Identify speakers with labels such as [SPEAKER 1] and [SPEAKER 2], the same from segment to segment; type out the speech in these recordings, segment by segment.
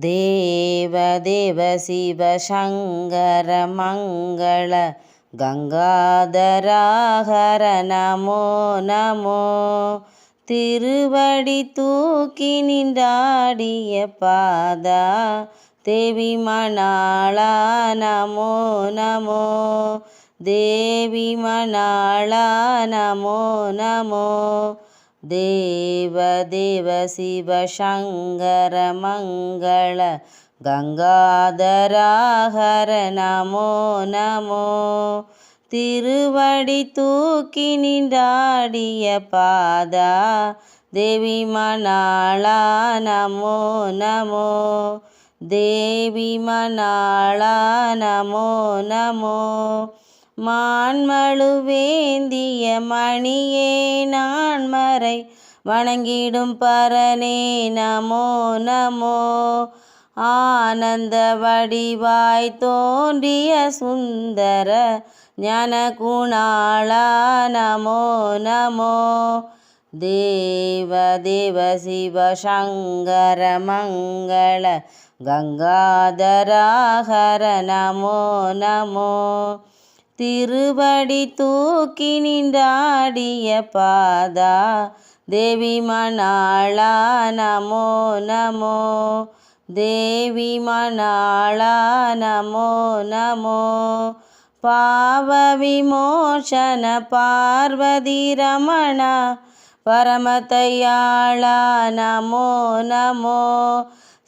[SPEAKER 1] தேவ தேவ சிவ சங்கர மங்கள கங்காதராகர நமோ நமோ. திருவடி தூக்கி நின்றாடிய பாதா தேவி மணாளா நமோ நமோ. தேவி மணாளா நமோ நமோ. தேவ தேவ சிவ சங்கர மங்கள கங்காதராகர நமோ நமோ. திருவடி தூக்கி நின்றாடிய பாதா தேவி மணாளா நமோ நமோ. தேவி மணாளா நமோ நமோ. மான்மழுவேந்திய மணியே நான் மறை வணங்கிடும் பரனே நமோ நமோ. ஆனந்த வடிவாய் தோன்றிய சுந்தர ஞான குணாளா நமோ நமோ. தேவ தேவ சிவ சங்கர மங்கள கங்காதராகர நமோ நமோ. திருவடி தூக்கி நின்றாடிய பாதா தேவி மணாளா நமோ நமோ தேவி மணாளா நமோ நமோ பாவ விமோசன பார்வதி ரமணா பரமதையாளா நமோ நமோ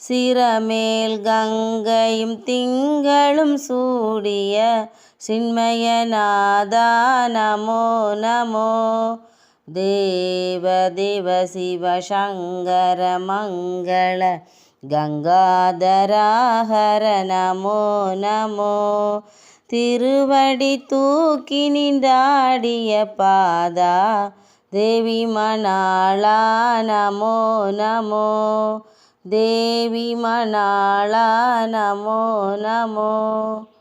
[SPEAKER 1] சிரமேல் கங்கையும் திங்களும் சூடிய சின்மயநாதா நமோ நமோ. தேவ தேவ சிவ சங்கர மங்கள கங்காதராகர நமோ நமோ. திருவடி தூக்கி நின்றாடிய பாதா தேவி மணாளா நமோ நமோ. देवी मनाळा नमो नमो।